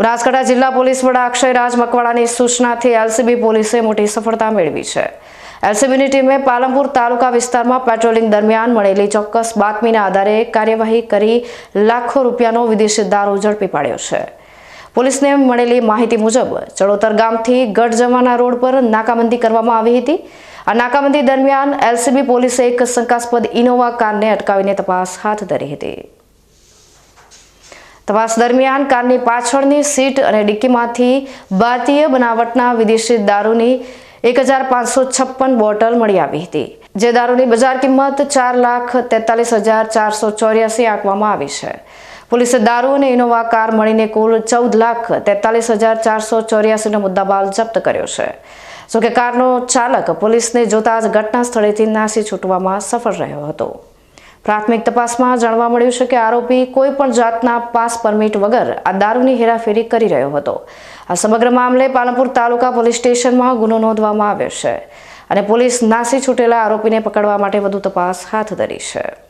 બનાસકાંઠા જિલ્લા પોલીસ વડા અક્ષય રાજ મકવાણાની સૂચનાથી એલસીબી પોલીસે મોટી સફળતા મેળવી છે. એલસીબીની ટીમે પાલનપુર તાલુકા વિસ્તારમાં પેટ્રોલિંગ દરમિયાન મળેલી ચોક્કસ બાતમીના આધારે કાર્યવાહી કરી લાખો રૂપિયાનો વિદેશી દારૂ ઝડપી પાડ્યો છે. પોલીસને મળેલી માહિતી મુજબ, ચડોતર ગામથી ગઢ જવાના રોડ પર નાકાબંધી કરવામાં આવી હતી. આ નાકાબંધી દરમિયાન એલસીબી પોલીસે એક શંકાસ્પદ ઇનોવા કારને અટકાવીને તપાસ હાથ ધરી હતી. તપાસ દરમિયાન કારની પાછળની સીટ અને ડિક્કીમાંથી ભારતીય બનાવટના વિદેશી દારૂની એક હજાર પાંચસો છપ્પન બોટલ મળી આવી હતી, જે દારૂની બજાર કિંમત ચાર લાખ તેતાલીસ હજાર ચારસો ચોર્યાસી આંકવામાં આવી છે. પોલીસે દારૂ અને ઇનોવા કાર મળીને કુલ ચૌદ લાખ તેતાલીસ હજાર ચારસો ચોર્યાસીનો મુદ્દામાલ જપ્ત કર્યો છે. જોકે કારનો ચાલક પોલીસને જોતા જ ઘટના સ્થળેથી નાસી છૂટવામાં સફળ રહ્યો હતો. પ્રાથમિક તપાસમાં જાણવા મળ્યું છે કે આરોપી કોઈ પણ જાતના પાસ પરમિટ વગર આ દારૂની હેરાફેરી કરી રહ્યો હતો. આ સમગ્ર મામલે પાલનપુર તાલુકા પોલીસ સ્ટેશનમાં ગુનો નોંધવામાં આવ્યો છે અને પોલીસ નાસી છૂટેલા આરોપીને પકડવા માટે વધુ તપાસ હાથ ધરી છે.